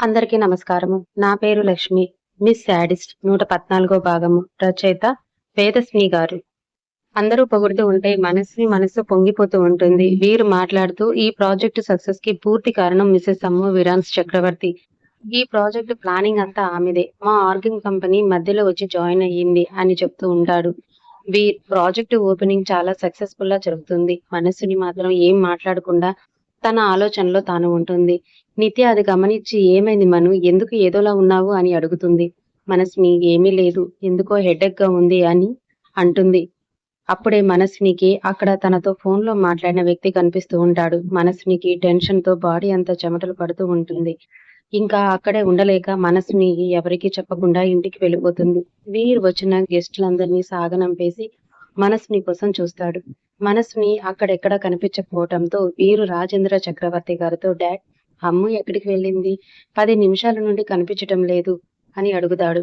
అందరికీ నమస్కారము. నా పేరు లక్ష్మి. మిస్ శాడిస్ట్ నూట పద్నాలుగో భాగము. రచయిత వేదస్మి గారు. అందరూ పొగుడుతూ ఉంటే మనసుని మనసు పొంగిపోతూ ఉంటుంది. వీరు మాట్లాడుతూ ఈ ప్రాజెక్టు సక్సెస్కి పూర్తి కారణం మిసెస్ అమ్ము విరాన్స్ చక్రవర్తి. ఈ ప్రాజెక్ట్ ప్లానింగ్ అంతా ఆమెదే. మా ఆర్గింగ్ కంపెనీ మధ్యలో వచ్చి జాయిన్ అయ్యింది అని చెప్తూ ఉంటాడు. వీర్ ప్రాజెక్ట్ ఓపెనింగ్ చాలా సక్సెస్ఫుల్గా జరుగుతుంది. మనసుని మాత్రం ఏం మాట్లాడకుండా తన ఆలోచనలో తాను ఉంటుంది. నిత్య అది గమనించి ఏమైంది మను? ఎందుకు ఏదోలా ఉన్నావు అని అడుగుతుంది. మనస్ని ఏమీ లేదు. ఎందుకో హెడేక్గా ఉంది అని అంటుంది. అప్పుడే మనస్నికి అక్కడ తనతో ఫోన్లో మాట్లాడిన వ్యక్తి కనిపిస్తూ ఉంటాడు. మనస్నికి టెన్షన్తో బాడీ అంతా చెమటలు పడుతూ ఉంటుంది. ఇంకా అక్కడే ఉండలేక మనసుని ఎవరికీ చెప్పకుండా ఇంటికి వెళ్ళిపోతుంది. వీరు వచ్చిన గెస్టులందరినీ సాగనంపేసి మనసుని కోసం చూస్తాడు. మనసుని అక్కడెక్కడ కనిపించకపోవటంతో వీరు రాజేంద్ర చక్రవర్తి గారితో డాడ్ అమ్ము ఎక్కడికి వెళ్ళింది? పది నిమిషాల నుండి కనిపించటం లేదు అని అడుగుతాడు.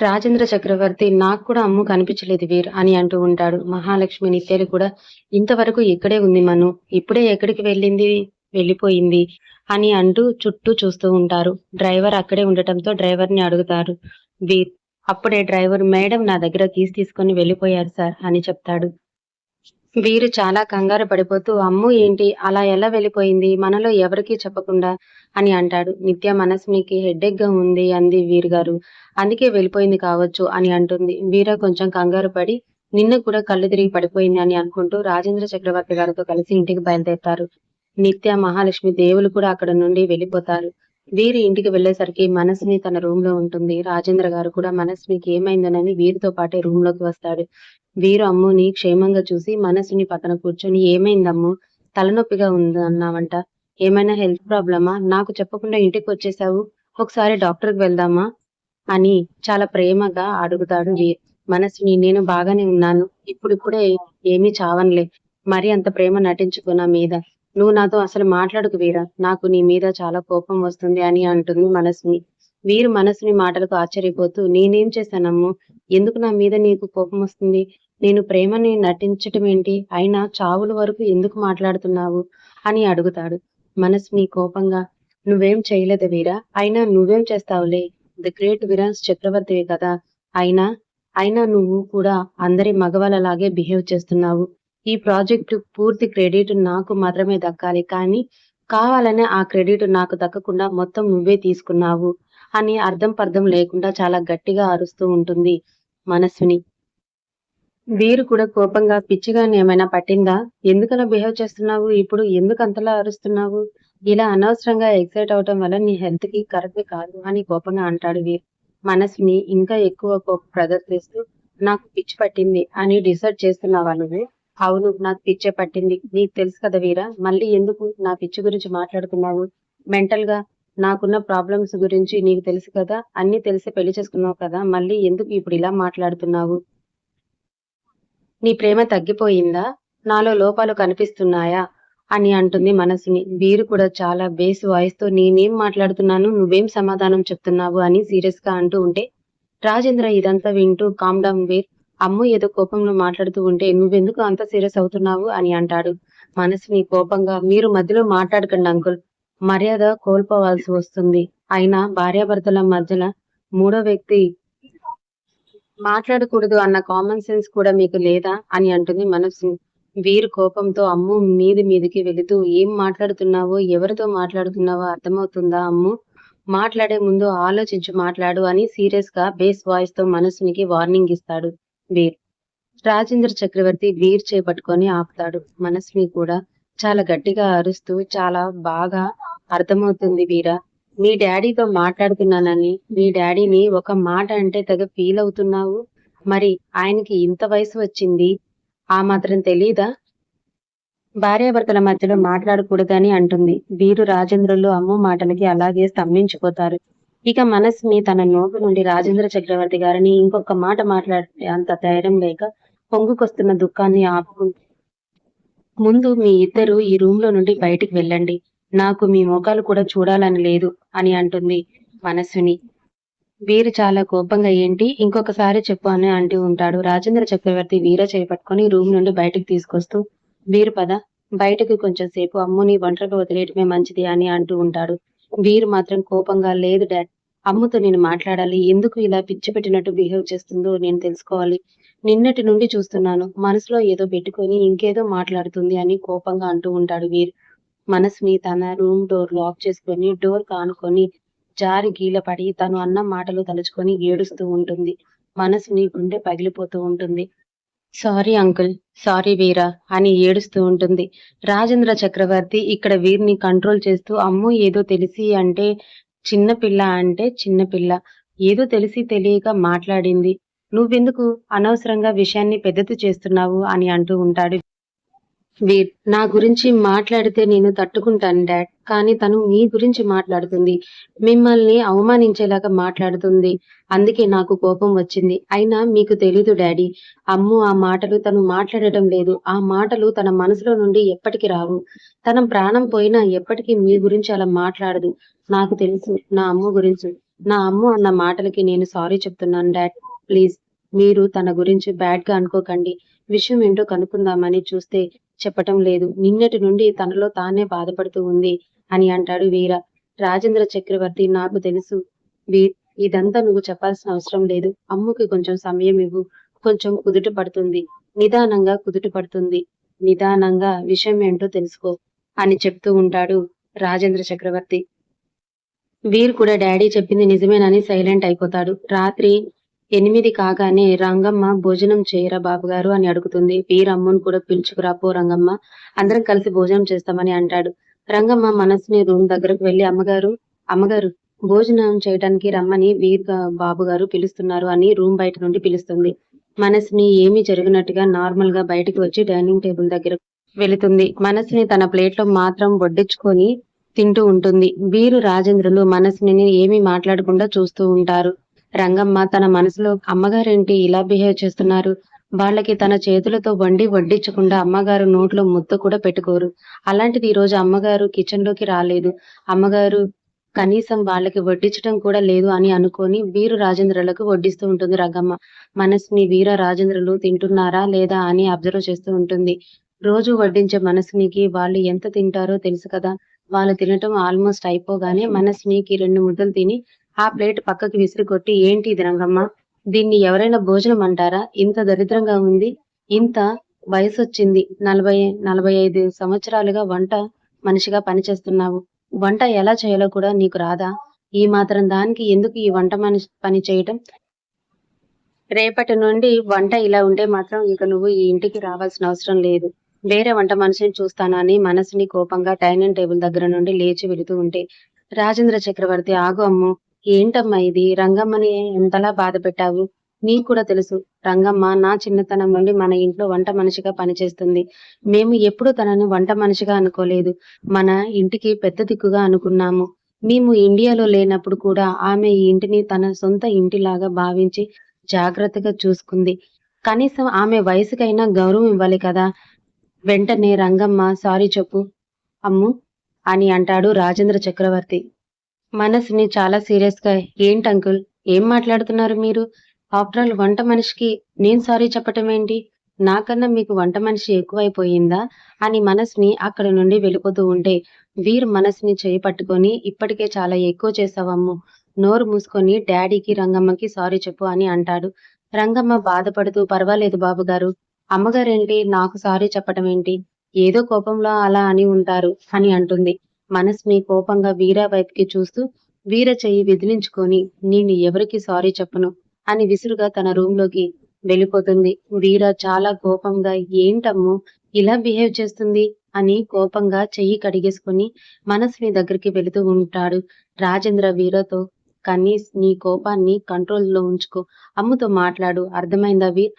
రాజేంద్ర చక్రవర్తి నాకు కూడా అమ్ము కనిపించలేదు వీర్ అని అంటూ ఉంటాడు. మహాలక్ష్మి నిత్యలు కూడా ఇంతవరకు ఇక్కడే ఉంది మను ఇప్పుడే ఎక్కడికి వెళ్ళింది? వెళ్ళిపోయింది అని అంటూ చుట్టూ చూస్తూ ఉంటారు. డ్రైవర్ అక్కడే ఉండటంతో డ్రైవర్ని అడుగుతారు వీర్ అప్పుడే డ్రైవర్ మేడం నా దగ్గర కీస్ తీసుకొని వెళ్ళిపోయారు సార్ అని చెప్తాడు. వీరు చాలా కంగారు పడిపోతూ అమ్ము ఏంటి? అలా ఎలా వెళ్ళిపోయింది? మనలో ఎవరికీ చెప్పకుండా అని అంటాడు. నిత్య మనస్మికి హెడ్డెక్గా ఉంది అంది వీరు గారు అందుకే వెళ్ళిపోయింది కావచ్చు అని అంటుంది. వీర కొంచెం కంగారు పడి నిన్న కూడా కళ్ళు తిరిగి పడిపోయింది అని అనుకుంటూ రాజేంద్ర చక్రవర్తి గారితో కలిసి ఇంటికి బయలుదేరుతారు. నిత్య మహాలక్ష్మి దేవులు కూడా అక్కడ నుండి వెళ్ళిపోతారు. వీరి ఇంటికి వెళ్ళేసరికి మనస్మి తన రూమ్లో ఉంటుంది. రాజేంద్ర గారు కూడా మనస్మికి ఏమైందనని వీరితో పాటే రూమ్లోకి వస్తాడు. వీరు అమ్ముని క్షేమంగా చూసి మనసుని పక్కన కూర్చొని ఏమైందమ్ము? తలనొప్పిగా ఉంది అన్నావంట ఏమైనా హెల్త్ ప్రాబ్లమా? నాకు చెప్పకుండా ఇంటికి వచ్చేసావు. ఒకసారి డాక్టర్కి వెళ్దామా? అని చాలా ప్రేమగా అడుగుతాడు వీర్ మనసుని. నేను బాగానే ఉన్నాను. ఇప్పుడిప్పుడే ఏమీ చావన్లే. మరి అంత ప్రేమ నటించుకున్నా మీద నువ్వు నాతో అసలు మాట్లాడుకు వీరా. నాకు నీ మీద చాలా కోపం వస్తుంది అని అంటుంది మనసుని వీరు మనసుని మాటలకు ఆశ్చర్యపోతూ నేనేం చేశానమ్ము? ఎందుకు నా మీద నీకు కోపం వస్తుంది? నేను ప్రేమని నటించటం ఏంటి? అయినా చావుల వరకు ఎందుకు మాట్లాడుతున్నావు? అని అడుగుతాడు. మనసుని కోపంగా నువ్వేం చేయలేదు వీరా? అయినా నువ్వేం చేస్తావులే? ది గ్రేట్ విరాన్స్ చక్రవర్తివి కదా. అయినా అయినా నువ్వు కూడా అందరి మగవాళ్ళలాగే బిహేవ్ చేస్తున్నావు. ఈ ప్రాజెక్టు పూర్తి క్రెడిట్ నాకు మాత్రమే దక్కాలి కానీ కావాలనే ఆ క్రెడిట్ నాకు దక్కకుండా మొత్తం నువ్వే తీసుకున్నావు అని అర్థం పర్థం లేకుండా చాలా గట్టిగా అరుస్తూ ఉంటుంది మనస్విని. వీరు కూడా కోపంగా పిచ్చిగా ఏమైనా పట్టిందా? ఎందుకలా బిహేవ్ చేస్తున్నావు? ఇప్పుడు ఎందుకు అంతలా అరుస్తున్నావు? ఇలా అనవసరంగా ఎక్సైట్ అవటం వల్ల నీ హెల్త్కి కరెక్ట్ కాదు అని కోపంగా అంటాడు వీరు. మనసుని ఇంకా ఎక్కువ కోపం ప్రదర్శిస్తూ నాకు పిచ్చి పట్టింది అని డిసైడ్ చేస్తున్నావా నువ్వు? అవును నాకు పిచ్చే పట్టింది. నీకు తెలుసు కదా వీరా మళ్ళీ ఎందుకు నా పిచ్చి గురించి మాట్లాడుతున్నావు? మెంటల్గా నాకున్న ప్రాబ్లమ్స్ గురించి నీకు తెలుసు కదా అన్ని తెలిసి పెళ్ళి చేసుకున్నావు కదా మళ్ళీ ఎందుకు ఇప్పుడు ఇలా మాట్లాడుతున్నావు? నీ ప్రేమ తగ్గిపోయిందా? నాలో లోపాలు కనిపిస్తున్నాయా? అని అంటుంది మనసుని. వీరు కూడా చాలా బేస్ వాయిస్తో నేనేం మాట్లాడుతున్నాను నువ్వేం సమాధానం చెప్తున్నావు అని సీరియస్గా అంటూ ఉంటే రాజేంద్ర ఇదంతా వింటూ కామ్ డౌన్ వీర్ అమ్ము ఏదో కోపంలో మాట్లాడుతూ ఉంటే నువ్వెందుకు అంత సీరియస్ అవుతున్నావు? అని అంటాడు. మనసుని కోపంగా మీరు మధ్యలో మాట్లాడకండి అంకుల్. మర్యాద కోల్పోవాల్సి వస్తుంది. అయినా భార్యాభర్తల మధ్యలో మూడో వ్యక్తి మాట్లాడకూడదు అన్న కామన్ సెన్స్ కూడా మీకు లేదా? అని అంటుంది మనసు. వీరు కోపంతో అమ్ము మీది మీదికి వెళుతూ ఏం మాట్లాడుతున్నావో ఎవరితో మాట్లాడుతున్నావో అర్థమవుతుందా అమ్ము? మాట్లాడే ముందు ఆలోచించి మాట్లాడు అని సీరియస్గా బేస్ వాయిస్తో మనసునికి వార్నింగ్ ఇస్తాడు. వీర్. రాజేంద్ర చక్రవర్తి వీర్ చేపట్టుకొని ఆపుతాడు. మనస్వి కూడా చాలా గట్టిగా అరుస్తూ చాలా బాగా అర్థమవుతుంది వీరా. మీ డాడీతో మాట్లాడుతున్నానని మీ డాడీని ఒక మాట అంటే తెగ ఫీల్ అవుతున్నావు? మరి ఆయనకి ఇంత వయసు వచ్చింది? ఆ మాత్రం తెలీదా? భార్యాభర్తల మధ్యలో మాట్లాడకూడదని అంటుంది. వీరు రాజేంద్రులు అమ్ము మాటలకి అలాగే స్తంభించిపోతారు. ఇక మనసుని తన నోటి నుండి రాజేంద్ర చక్రవర్తి గారిని ఇంకొక మాట మాట్లాడే అంత ధైర్యం లేక పొంగుకొస్తున్న దుఃఖాన్ని ఆపు ముందు మీ ఇద్దరు ఈ రూమ్లో నుండి బయటికి వెళ్ళండి. నాకు మీ ముఖాలు కూడా చూడాలని లేదు అని అంటుంది మనస్సుని. వీరు చాలా కోపంగా ఏంటి? ఇంకొకసారి చెప్పు అని అంటూ ఉంటాడు. రాజేంద్ర చక్రవర్తి వీర చేపట్టుకొని రూమ్ నుండి బయటకు తీసుకొస్తూ వీరు పద బయటకు కొంచెం సేపు అమ్ముని ఒంటరిగా వదిలేయటమే మంచిది అని అంటూ ఉంటాడు. వీరు మాత్రం కోపంగా లేదు డాడ్ అమ్ముతో నేను మాట్లాడాలి ఎందుకు ఇలా పిచ్చి పెట్టినట్టు బిహేవ్ చేస్తుందో నేను తెలుసుకోవాలి. నిన్నటి నుండి చూస్తున్నాను మనసులో ఏదో పెట్టుకొని ఇంకేదో మాట్లాడుతుంది అని కోపంగా అంటూ ఉంటాడు వీర్. మనసుని తన రూమ్ డోర్ లాక్ చేసుకొని డోర్ కానుకొని జారి గీల పడి తను అన్న మాటలు తలుచుకొని ఏడుస్తూ ఉంటుంది. మనసుని గుండె పగిలిపోతూ ఉంటుంది. సారీ అంకుల్ సారీ వీరా అని ఏడుస్తూ ఉంటుంది. రాజేంద్ర చక్రవర్తి ఇక్కడ వీరిని కంట్రోల్ చేస్తూ అమ్ము ఏదో తెలిసి అంటే చిన్న పిల్ల అంటే చిన్న పిల్ల. ఏదో తెలిసి తెలియక మాట్లాడింది. నువ్వెందుకు అనవసరంగా విషయాన్ని పెద్దది చేస్తున్నావు? అని అంటూ ఉంటాడు వీర్ నా గురించి మాట్లాడితే నేను తట్టుకుంటాను డాడ్ కానీ తను మీ గురించి మాట్లాడుతుంది. మిమ్మల్ని అవమానించేలాగా మాట్లాడుతుంది. అందుకే నాకు కోపం వచ్చింది. అయినా మీకు తెలీదు డాడీ. అమ్ము ఆ మాటలు తను మాట్లాడటం లేదు. ఆ మాటలు తన మనసులో నుండి ఎప్పటికి రావు. తన ప్రాణం పోయినా ఎప్పటికీ మీ గురించి అలా మాట్లాడదు. నాకు తెలుసు నా అమ్మ గురించి. నా అమ్మ అన్న మాటలకి నేను సారీ చెప్తున్నాను డాడ్. ప్లీజ్ మీరు తన గురించి బ్యాడ్గా అనుకోకండి. విషయం ఏంటో కనుక్కుందామని చూస్తే చెప్పటం లేదు. నిన్నటి నుండి తనలో తానే బాధపడుతూ ఉంది అని అంటాడు వీర. రాజేంద్ర చక్రవర్తి నాకు తెలుసు వీర్ ఇదంతా నువ్వు చెప్పాల్సిన అవసరం లేదు. అమ్ముకి కొంచెం సమయం ఇవ్వు. కొంచెం కుదుట పడుతుంది. నిదానంగా కుదుట పడుతుంది. నిదానంగా విషయం ఏంటో తెలుసుకో అని చెప్తూ ఉంటాడు రాజేంద్ర చక్రవర్తి. వీర్ కూడా డాడీ చెప్పింది నిజమేనని సైలెంట్ అయిపోతాడు. రాత్రి ఎనిమిది కాగానే రంగమ్మ భోజనం చేయరా బాబు గారు అని అడుగుతుంది. వీరమ్మను కూడా పిలుచుకురా పో రంగమ్మ అందరం కలిసి భోజనం చేస్తామని అంటాడు. రంగమ్మ మనసుని రూమ్ దగ్గరకు వెళ్ళి అమ్మగారు అమ్మగారు భోజనం చేయడానికి రమ్మని వీర్ గా- బాబు గారు పిలుస్తున్నారు అని రూమ్ బయట నుండి పిలుస్తుంది. మనసుని ఏమీ జరిగినట్టుగా నార్మల్గా బయటికి వచ్చి డైనింగ్ టేబుల్ దగ్గర వెళుతుంది. మనసుని తన ప్లేట్లో మాత్రం వడ్డించుకొని తింటూ ఉంటుంది. వీరు రాజేంద్రులు మనసుని ఏమీ మాట్లాడకుండా చూస్తూ ఉంటారు. రంగమ్మ తన మనసులో అమ్మగారేంటి ఇలా బిహేవ్ చేస్తున్నారు? వాళ్ళకి తన చేతులతో వండి వడ్డించకుండా అమ్మగారు నోట్లో ముద్ద కూడా పెట్టుకోరు. అలాంటిది ఈ రోజు అమ్మగారు కిచెన్లోకి రాలేదు. అమ్మగారు కనీసం వాళ్ళకి వడ్డించడం కూడా లేదు అని అనుకొని వీరు రాజేంద్రులకు వడ్డిస్తూ ఉంటుంది రంగమ్మ. మనసుని వీర రాజేంద్రులు తింటున్నారా లేదా అని అబ్జర్వ్ చేస్తూ ఉంటుంది. రోజు వడ్డించే మనసునికి వాళ్ళు ఎంత తింటారో తెలుసు కదా. వాళ్ళు తినటం ఆల్మోస్ట్ అయిపోగానే మనసునికి రెండు ముద్దలు తిని ఆ ప్లేట్ పక్కకి విసిరి కొట్టి ఏంటి ఇది రంగమ్మ? దీన్ని ఎవరైనా భోజనం అంటారా? ఇంత దరిద్రంగా ఉంది. ఇంత వయసు వచ్చింది నలభై నలభై ఐదు సంవత్సరాలుగా వంట మనిషిగా పనిచేస్తున్నావు. వంట ఎలా చేయాలో కూడా నీకు రాదా? ఈ మాత్రం దానికి ఎందుకు ఈ వంట మనిషి పని చేయటం? రేపటి నుండి వంట ఇలా ఉంటే మాత్రం ఇక నువ్వు ఈ ఇంటికి రావాల్సిన అవసరం లేదు. వేరే వంట మనిషిని చూస్తానని అని మనసుని కోపంగా డైనింగ్ టేబుల్ దగ్గర నుండి లేచి వెళుతూ ఉంటే రాజేంద్ర చక్రవర్తి ఆగు అమ్ము. ఏంటమ్మా ఇది? రంగమ్మని ఎంతలా బాధ పెట్టావు నీకు కూడా తెలుసు రంగమ్మ నా చిన్నతనం నుండి మన ఇంట్లో వంట మనిషిగా పనిచేస్తుంది. మేము ఎప్పుడు తనని వంట మనిషిగా అనుకోలేదు. మన ఇంటికి పెద్ద దిక్కుగా అనుకున్నాము. మేము ఇండియాలో లేనప్పుడు కూడా ఆమె ఈ ఇంటిని తన సొంత ఇంటిలాగా భావించి జాగ్రత్తగా చూసుకుంది. కనీసం ఆమె వయసుకైనా గౌరవం ఇవ్వాలి కదా? వెంటనే రంగమ్మ సారీ చెప్పు అమ్ము అని అంటాడు రాజేంద్ర చక్రవర్తి. మనసుని చాలా సీరియస్గా ఏంటి అంకుల్? ఏం మాట్లాడుతున్నారు మీరు? ఆఫ్టర్ ఆల్ వంట మనిషికి నేను సారీ చెప్పటం ఏంటి? నాకన్నా మీకు వంట మనిషి ఎక్కువైపోయిందా? అని మనసుని అక్కడ నుండి వెళ్ళిపోతూ ఉంటే వీరు మనసుని చేయి పట్టుకొని ఇప్పటికే చాలా ఎక్కువ చేసావమ్ము. నోరు మూసుకొని డాడీకి రంగమ్మకి సారీ చెప్పు అని అంటాడు. రంగమ్మ బాధపడుతూ పర్వాలేదు బాబు గారు. అమ్మగారేంటి? నాకు సారీ చెప్పటం ఏంటి? ఏదో కోపంలో అలా అని ఉంటారు అని అంటుంది. మనస్మి కోపంగా వీర వైపుకి చూస్తూ వీర చెయ్యి విదిలించుకొని నేను ఎవరికి సారీ చెప్పను అని విసురుగా తన రూమ్లోకి వెళ్ళిపోతుంది. వీర చాలా కోపంగా ఏంటమ్ము ఇలా బిహేవ్ చేస్తుంది అని కోపంగా చెయ్యి కడిగేసుకొని మనసుని దగ్గరికి వెళుతూ ఉంటాడు రాజేంద్ర వీరతో. కనీస్ నీ కోపాన్ని కంట్రోల్లో ఉంచుకో. అమ్ముతో మాట్లాడు. అర్థమైందా వీర్?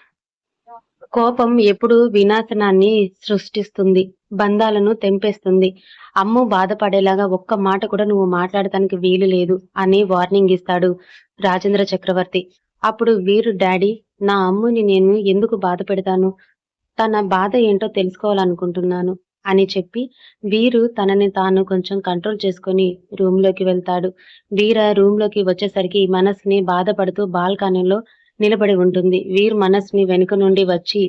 కోపం ఎప్పుడు వినాశనాన్ని సృష్టిస్తుంది బంధాలను తెంపేస్తుంది. అమ్ము బాధపడేలాగా ఒక్క మాట కూడా నువ్వు మాట్లాడటానికి వీలు లేదు అని వార్నింగ్ ఇస్తాడు రాజేంద్ర చక్రవర్తి. అప్పుడు వీరు డాడీ నా అమ్ముని నేను ఎందుకు బాధ పెడతాను? తన బాధ ఏంటో తెలుసుకోవాలనుకుంటున్నాను అని చెప్పి వీరు తనని తాను కొంచెం కంట్రోల్ చేసుకొని రూమ్లోకి వెళ్తాడు. వీర రూమ్లోకి వచ్చేసరికి మనసుని బాధపడుతూ బాల్కనీలో నిలబడి ఉంటుంది. వీర్ మనస్ని వెనుక నుండి వచ్చి